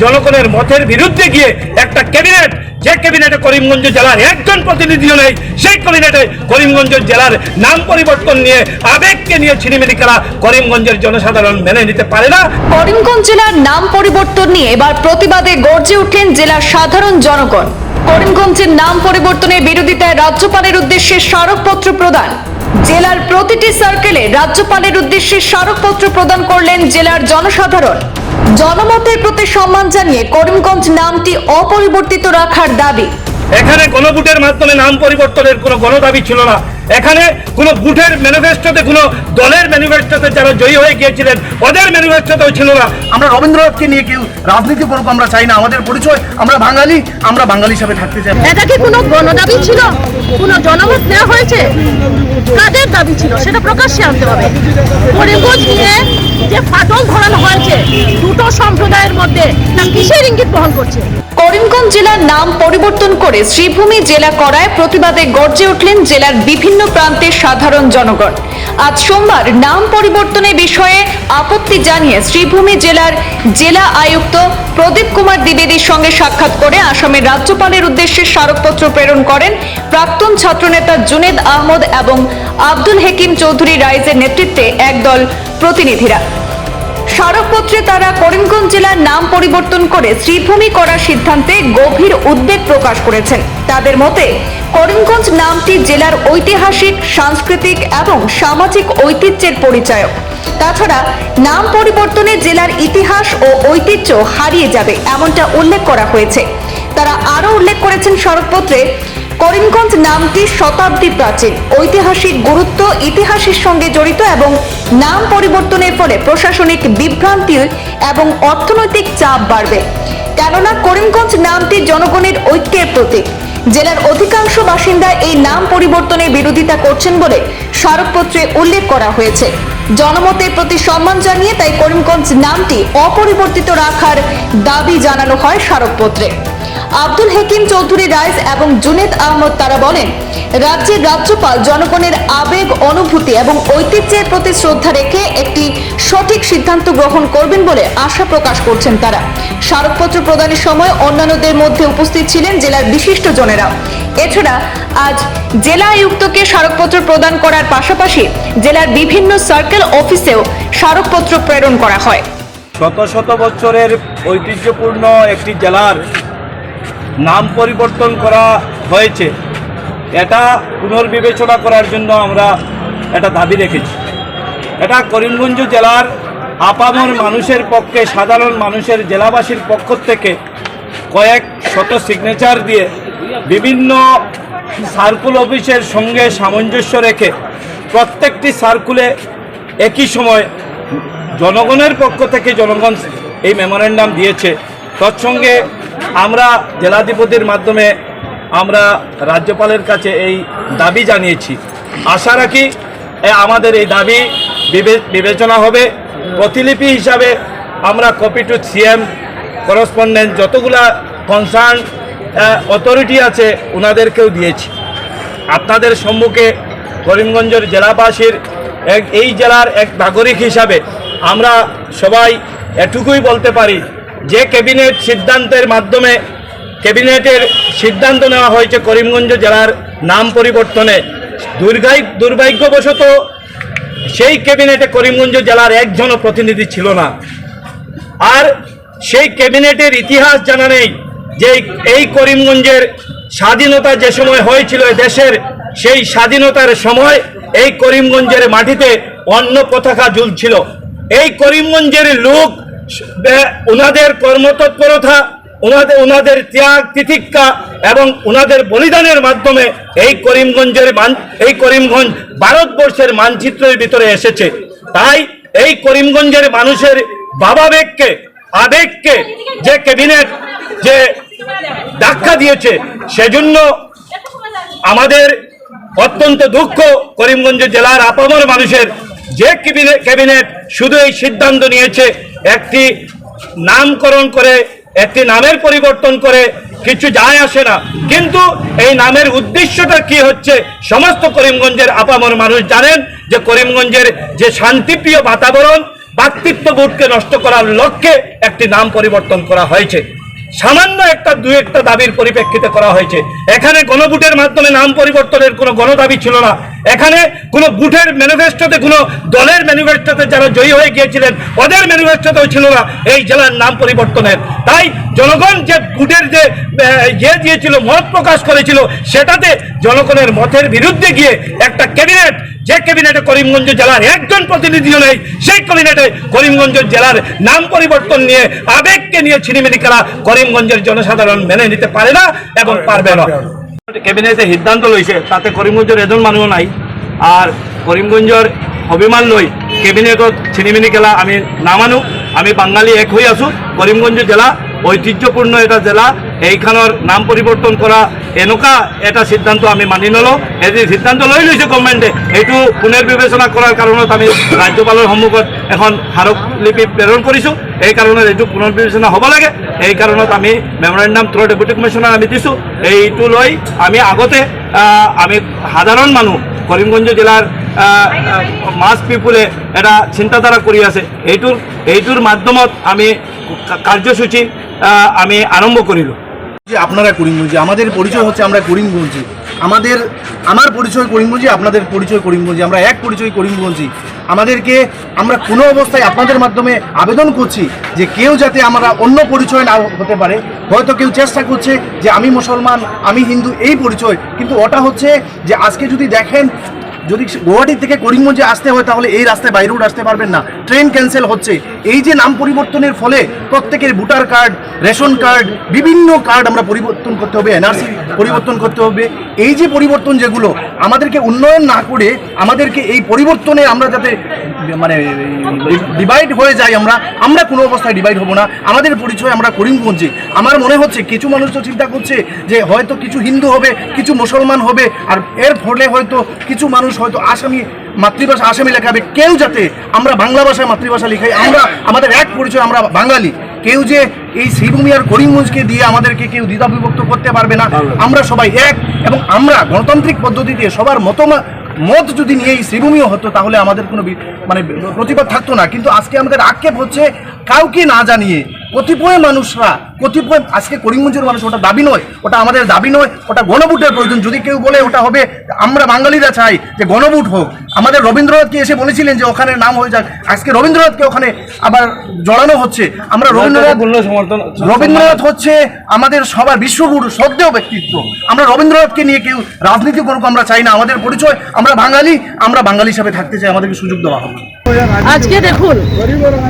জনগণের মতের বিরুদ্ধে গিয়ে একটা ক্যাবিনেট, যে ক্যাবিনেটে করিমগঞ্জ জেলার একজন প্রতিনিধিও নেই, সেই ক্যাবিনেটে করিমগঞ্জ জেলার নাম পরিবর্তন নিয়ে, আবেগকে নিয়ে ছিনিমিনি করা করিমগঞ্জের জনসাধারণ মেনে নিতে পারে না। করিমগঞ্জ জেলার নাম পরিবর্তন নিয়ে এবার প্রতিবাদে গর্জে উঠলেন জেলার সাধারণ জনগণ। করিমগঞ্জের নাম পরিবর্তনের বিরোধিতায় রাজ্যপালের উদ্দেশ্যে স্মারকপত্র প্রদান। জেলার প্রতিটি সার্কেলে রাজ্যপালের উদ্দেশ্যে স্মারকপত্র প্রদান করলেন জেলার জনসাধারণ। জনমতের প্রতি সম্মান জানিয়ে করিমগঞ্জ নামটি অপরিবর্তিত রাখার দাবি। এখানে গণভোটের মাধ্যমে নাম পরিবর্তনের কোনো গণদাবি ছিল না। এখানে কোনো বুথের ম্যানিফেস্টোতে কোনো দলের ম্যানিফেস্টোতে যারা জয়ী হয়ে গিয়েছিলেন ওদের ম্যানিফেস্টোতেও ছিল না। আমরা রবীন্দ্রনাথকে নিয়ে কেউ রাজনীতি করুক আমরা চাই না। আমাদের পরিচয় আমরা বাঙালি আমরা বাঙালি হিসাবে থাকতে চাই। এটা কি কোনো গণদাবি ছিল? কোনো জনমত নেওয়া হয়েছে? কাদের দাবি ছিল? সেটা প্রকাশ্যে আনতে হবে। করিমগঞ্জ নিয়ে যে দুটো সম্প্রদায়ের মধ্যে কিসের ইঙ্গিত বহন করছে? করিমগঞ্জ জেলার নাম পরিবর্তন করে শ্রীভূমি জেলা করায় প্রতিবাদে গর্জে উঠলেন জেলার বিভিন্ন প্রান্তের সাধারণ জনগণ। আজ সোমবার নাম পরিবর্তনের বিষয়ে আপত্তি জানিয়ে শ্রীভূমি জেলার জেলা আয়ুক্ত প্রদীপ কুমার দ্বিবেদীর সঙ্গে সাক্ষাৎ করে আসামের রাজ্যপালের উদ্দেশ্যে স্মারকপত্র প্রেরণ করেন প্রাক্তন ছাত্রনেতা জুনেদ আহমদ এবং আব্দুল হেকিম চৌধুরী রাইজের নেতৃত্বে একদল প্রতিনিধিরা। স্মারকপত্রে তারা করিমগঞ্জ জেলার নাম পরিবর্তন করে শ্রীভূমি করার সিদ্ধান্তে গভীর উদ্বেগ প্রকাশ করেছেন। তাদের মতে, করিমগঞ্জ নামটি জেলার ঐতিহাসিক, সাংস্কৃতিক এবং সামাজিক ঐতিহ্যের পরিচায়ক। তাছাড়া, নাম পরিবর্তনে জেলার ইতিহাস ও ঐতিহ্য হারিয়ে যাবে, এমনটা উল্লেখ করা হয়েছে। তারা আরও উল্লেখ করেছেন স্মারকপত্রে করিমগঞ্জ নামটি শতাব্দী প্রাচীন। ঐতিহাসিক গুরুত্ব ইতিহাসের সঙ্গে জড়িত এবং নাম পরিবর্তনের ফলে প্রশাসনিক বিভ্রান্তি এবং অর্থনৈতিক চাপ বাড়বে। কেননা করিমগঞ্জ নামটি জনগণের ঐক্যের প্রতীক। জেলার অধিকাংশ বাসিন্দা এই নাম পরিবর্তনের বিরোধিতা করছেন বলে স্মারকপত্রে উল্লেখ করা হয়েছে। জনমতের প্রতি সম্মান জানিয়ে তাই করিমগঞ্জ নামটি অপরিবর্তিত রাখার দাবি জানানো হয় স্মারকপত্রে। আব্দুল হেকিম চৌধুরী রাইজ এবং জুনেদ আহমদ তারা বলেন রাজ্যের রাজ্যপাল জনগণের আবেগ, অনুভূতি এবং ঐতিহ্যের প্রতি শ্রদ্ধা রেখে একটি সঠিক সিদ্ধান্ত গ্রহণ করবেন বলে আশা প্রকাশ করছেন তারা। স্মারকপত্র প্রদানের সময় অন্যান্যদের মধ্যে উপস্থিত ছিলেন জেলার বিশিষ্ট জনেরা। এছাড়া আজ জেলা আয়ুক্তকে স্মারকপত্র প্রদান করার পাশাপাশি জেলার বিভিন্ন সার্কেল অফিসেও স্মারকপত্র প্রেরণ করা হয়। শত শত বছরের ঐতিহ্যপূর্ণ একটি জেলার নাম পরিবর্তন করা হয়েছে। এটা পুনর্বিবেচনা করার জন্য আমরা এটা দাবি রেখেছি। এটা করিমগঞ্জ জেলার আপামর মানুষের পক্ষে, সাধারণ মানুষের জেলাবাসীর পক্ষ থেকে কয়েক শত সিগনেচার দিয়ে বিভিন্ন সার্কুল অফিসের সঙ্গে সামঞ্জস্য রেখে প্রত্যেকটি সার্কুলে একই সময় জনগণের পক্ষ থেকে জনগণ এই মেমোরেন্ডাম দিয়েছে। তৎসঙ্গে আমরা জেলাধিপতির মাধ্যমে আমরা রাজ্যপালের কাছে এই দাবি জানিয়েছি। আশা রাখি আমাদের এই দাবি বিবেচনা হবে। প্রতিলিপি হিসাবে আমরা কপি টু সিএম করসপন্ডেন্ট যতগুলা কনসার্ন অথরিটি আছে ওনাদেরকেও দিয়েছি। আপনাদের সম্মুখে করিমগঞ্জের জেলাবাসীর এক, এই জেলার এক নাগরিক হিসাবে আমরা সবাই এটুকুই বলতে পারি যে ক্যাবিনেট সিদ্ধান্তের মাধ্যমে ক্যাবিনেটের সিদ্ধান্ত নেওয়া হয়েছে করিমগঞ্জ জেলার নাম পরিবর্তনে। দুর্গাই দুর্ভাগ্যবশত সেই ক্যাবিনেটে করিমগঞ্জ জেলার একজনও প্রতিনিধি ছিল না। আর সেই ক্যাবিনেটের ইতিহাস জানা নেই যে এই- করিমগঞ্জের স্বাধীনতা যে সময় হয়েছিল দেশের, সেই স্বাধীনতার সময় এই করিমগঞ্জের মাটিতে অন্য পতাকা ঝুলছিল। এই করিমগঞ্জের লোক ওনাদের কর্মতৎপরতা ওনাদের ওনাদের ত্যাগ, তিতিক্ষা এবং ওনাদের বলিদানের মাধ্যমে এই করিমগঞ্জের মান, এই করিমগঞ্জ ভারতবর্ষের মানচিত্রের ভিতরে এসেছে। তাই এই করিমগঞ্জের মানুষের ভাবাবেগকে আবেগকে যে ক্যাবিনেট, যে ধাক্কা দিয়েছে, সেজন্য আমাদের অত্যন্ত দুঃখ করিমগঞ্জ জেলার আপামর মানুষের যে ক্যাবিনেট শুধু এই সিদ্ধান্ত নিয়েছে একটি নামকরণ করে, একটি নামের পরিবর্তন করে কিছু যায় আসে না। কিন্তু এই নামের উদ্দেশ্যটা কি হচ্ছে, সমস্ত করিমগঞ্জের আপামর মানুষ জানেন যে করিমগঞ্জের যে শান্তিপ্রিয় বাতাবরণ ভ্রাতৃত্ববোধকে নষ্ট করার লক্ষ্যে একটি নাম পরিবর্তন করা হয়েছে। সামান্য একটা দু একটা দাবির পরিপ্রেক্ষিতে করা হয়েছে। এখানে গণভোটের মাধ্যমে নাম পরিবর্তনের কোনো গণদাবি ছিল না। এখানে কোনো বুথের ম্যানিফেস্টোতে, কোনো দলের ম্যানিফেস্টোতে যারা জয়ী হয়ে গিয়েছিলেন, ওদের ম্যানিফেস্টোতেও ছিল না এই জেলার নাম পরিবর্তনের। তাই জনগণ যে বুথের যে ইয়ে দিয়েছিল, মত প্রকাশ করেছিল, সেটাতে জনগণের মতের বিরুদ্ধে গিয়ে একটা ক্যাবিনেট যে ক্যাবিনেটে করিমগঞ্জ জেলার একজন প্রতিনিধিও নেই সেই ক্যাবিনেটে করিমগঞ্জ জেলার নাম পরিবর্তন নিয়ে আবেগকে নিয়ে ছিনিমিনি খেলা করিমগঞ্জের জনসাধারণ মেনে নিতে পারে না এবং পারবে না। ক্যাবিনেটে সিদ্ধান্ত লইছে তাতে করিমগঞ্জের এজন মানুষ নাই আর করিমগঞ্জের অভিমান লই ক্যাবিনেটত ছিনিমিনি খেলা আমি নামানো আমি বাঙালি এক হয়ে আছো করিমগঞ্জ জেলা ঐতিহ্যপূর্ণ এটা জেলা। এইখানৰ নাম পৰিৱৰ্তন কৰা এনেকুৱা এটা সিদ্ধান্ত আমি মানি নলওঁ। এই সিদ্ধান্ত লৈ লৈছে গভৰ্ণমেণ্টে এইটো পুনৰ বিবেচনা কৰাৰ কাৰণত আমি ৰাজ্যপালৰ সন্মুখত এখন স্মাৰকলিপি প্ৰেৰণ কৰিছোঁ। এই কাৰণত এইটো পুনৰ বিবেচনা হ'ব লাগে। এই কাৰণত আমি মেমৰেণ্ডাম থ্ৰু ডেপুটি কমিশ্যনাৰ আমি দিছোঁ। এইটো লৈ আমি আগতে আমি সাধাৰণ মানুহ কৰিমগঞ্জ জিলাৰ মাছ পিপুলে এটা চিন্তাধাৰা কৰি আছে। এইটোৰ এইটোৰ মাধ্যমত আমি কা- কাৰ্যসূচী আহ, আমি আরম্ভ কৰিলোঁ যে আপনারা করিমগঞ্জে, আমাদের পরিচয় হচ্ছে আমরা করিমগঞ্জে। আমাদের, আমার পরিচয় করিমগঞ্জে, আপনাদের পরিচয় করিমগঞ্জে। আমরা এক পরিচয় করিমগঞ্জে। আমাদেরকে আমরা কোনো অবস্থায় আপনাদের মাধ্যমে আবেদন করছি যে কেউ যাতে আমরা অন্য পরিচয় না হতে পারে। হয়তো কেউ চেষ্টা করছে যে আমি মুসলমান, আমি হিন্দু, এই পরিচয়। কিন্তু ওটা হচ্ছে যে আজকে যদি দেখেন যদি গুয়াহাটি থেকে করিমগঞ্জে আসতে হয়, তাহলে এই রাস্তায় বাইরে রোড আসতে পারবেন না। ট্রেন ক্যান্সেল হচ্ছে। এই যে নাম পরিবর্তনের ফলে প্রত্যেকের ভোটার কার্ড রেশন কার্ড বিভিন্ন কার্ড আমরা পরিবর্তন করতে হবে এনআরসি পরিবর্তন করতে হবে। এই যে পরিবর্তন যেগুলো, আমাদেরকে উন্নয়ন না করে আমাদেরকে এই পরিবর্তনে আমরা যাতে মানে ডিভাইড হয়ে যাই আমরা আমরা কোনো অবস্থায় ডিভাইড হব না। আমাদের পরিচয় আমরা করিমগঞ্জে। আমার মনে হচ্ছে কিছু মানুষ তো চিন্তা করছে যে হয়তো কিছু হিন্দু হবে, কিছু মুসলমান হবে, আর এর ফলে হয়তো কিছু মানুষ হয়তো আসামি মাতৃভাষা আসামি লেখাবে কেউ যাতে আমরা বাংলা ভাষায় মাতৃভাষা লিখাই আমরা আমাদের এক পরিচয় আমরা বাঙালি। কেউ যে এই শ্রীভূমি আর করিমগঞ্জকে দিয়ে আমাদেরকে কেউ দ্বিধা বিভক্ত করতে পারবে না। আমরা সবাই এক এবং আমরা গণতান্ত্রিক পদ্ধতিতে সবার মতমা মত যদি নিয়ে এই শ্রীভূমিও হতো তাহলে আমাদের কোনো মানে প্রতিবাদ থাকতো না। কিন্তু আজকে আমাদের আক্ষেপ হচ্ছে কাউকে না জানিয়ে কতিপয় মানুষরা কতিপয় আজকে করিমগঞ্জের মানুষ ওটা দাবি নয় ওটা আমাদের দাবি নয় ওটা গণভোটের প্রয়োজন। যদি কেউ বলে ওটা হবে আমরা বাঙালিরা চাই যে গণভোট হোক। আমাদের রবীন্দ্রনাথকে এসে বলেছিলেন যে ওখানে নাম হয়ে যাক। আজকে রবীন্দ্রনাথকে ওখানে আবার জড়ানো হচ্ছে। আমরা রবীন্দ্রনাথ রবীন্দ্রনাথ হচ্ছে আমাদের সবার বিশ্বগুরু শ্রদ্ধেয় ব্যক্তিত্ব। আমরা রবীন্দ্রনাথকে নিয়ে কেউ রাজনীতি করুক আমরা চাই না। আমাদের পরিচয় আমরা বাঙালি আমরা বাঙালি হিসাবে থাকতে চাই। আমাদেরকে সুযোগ দেওয়া হবে আজকে দেখুন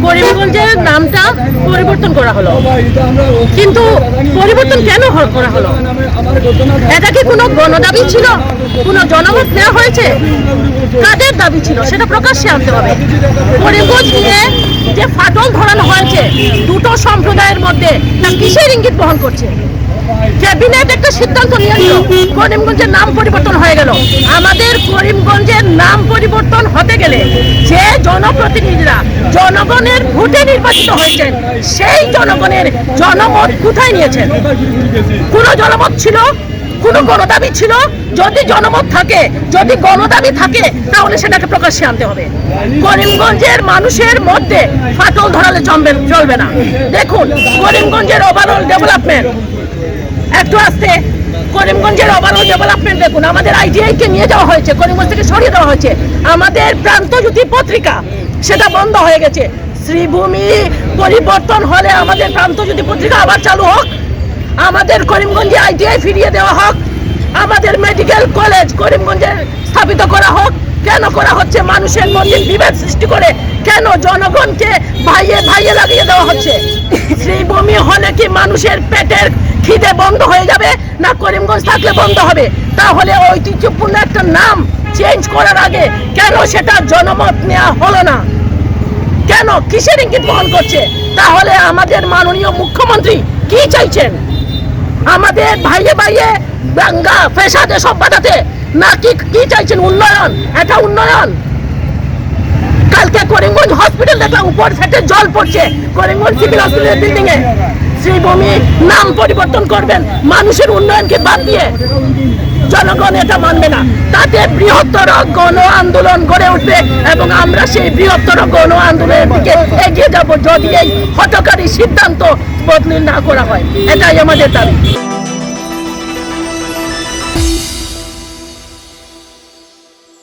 করিমগঞ্জের নামটা পরিবর্তন করা হলো। কিন্তু পরিবর্তন কেন করা হলো? এটা কি কোনো গণদাবি ছিল? কোনো জনমত নেওয়া হয়েছে? কাদের দাবি ছিল? সেটা প্রকাশ্যে আনতে হবে। করিমগঞ্জ নিয়ে যে ফাটল ধরানো হয়েছে, দুটো সম্প্রদায়ের মধ্যে কিসের ইঙ্গিত বহন করছে? গেল। আমাদের করিমগঞ্জের নাম পরিবর্তন হতে গেলে যে জনপ্রতিনিধিরা জনগণের ভোটে নির্বাচিত হয়েছেন, সেই জনগণের জনমত কোথায় নিয়েছেন? কোন জনমত ছিল কোন গণদাবি ছিল? যদি জনমত থাকে, যদি গণদাবি থাকে, তাহলে সেটাকে প্রকাশ্যে আনতে হবে। করিমগঞ্জের মানুষের মধ্যে ফাটল ধরালে জমবে চলবে না। দেখুন, করিমগঞ্জের ওভারঅল ডেভেলপমেন্ট একটু আসতে। করিমগঞ্জের ওভারঅল ডেভেলপমেন্ট দেখুন। আমাদের আইডিআই কে নিয়ে যাওয়া হয়েছে, করিমগঞ্জ থেকে সরিয়ে দেওয়া হয়েছে। আমাদের প্রান্তজ্যোতি পত্রিকা, সেটা বন্ধ হয়ে গেছে। শ্রীভূমি পরিবর্তন হলে আমাদের প্রান্তজ্যোতি পত্রিকা আবার চালু হোক। আমাদের করিমগঞ্জে আইটিআই ফিরিয়ে দেওয়া হোক, আমাদের মেডিকেল কলেজ করিমগঞ্জে স্থাপিত করা হোক, কেন করা হচ্ছে? মানুষের মধ্যে বিভেদ সৃষ্টি করে কেন জনগণকে ভাইয়ে ভাইয়ে লাগিয়ে দেওয়া হচ্ছে? শ্রীভূমি হলে কি মানুষের পেটের খিদে বন্ধ হয়ে যাবে না করিমগঞ্জ থাকলে বন্ধ হবে? তাহলে ঐতিহ্যপূর্ণ একটা নাম চেঞ্জ করার আগে কেন সেটা জনমত নেওয়া হলো না? কেন কিসের ইঙ্গিত বহন করছে? তাহলে আমাদের মাননীয় মুখ্যমন্ত্রী কি চাইছেন? আমাদের ভাইয়ে ভাইয়ে দাঙ্গা ফেসাদে সব বাঁধাতে। না কি কি চাইছেন? উন্নয়ন এটা উন্নয়ন। কালকে করিমগঞ্জ হসপিটাল দেখলাম, উপর ফেটে জল পড়ছে। করিমগঞ্জ সিভিল হসপিটালের বিল্ডিং শ্রীভূমি নাম পরিবর্তন করবেন। মানুষের উন্নয়নকে বাদ দিয়ে জনগণ এটা মানবে না। তাতে বৃহত্তর গণ আন্দোলন গড়ে উঠবে এবং আমরা সেই বৃহত্তর গণ আন্দোলনের দিকে এগিয়ে যাব যদি এই হতকারী সিদ্ধান্ত বদলি না করা হয়। এটাই আমাদের দাবি।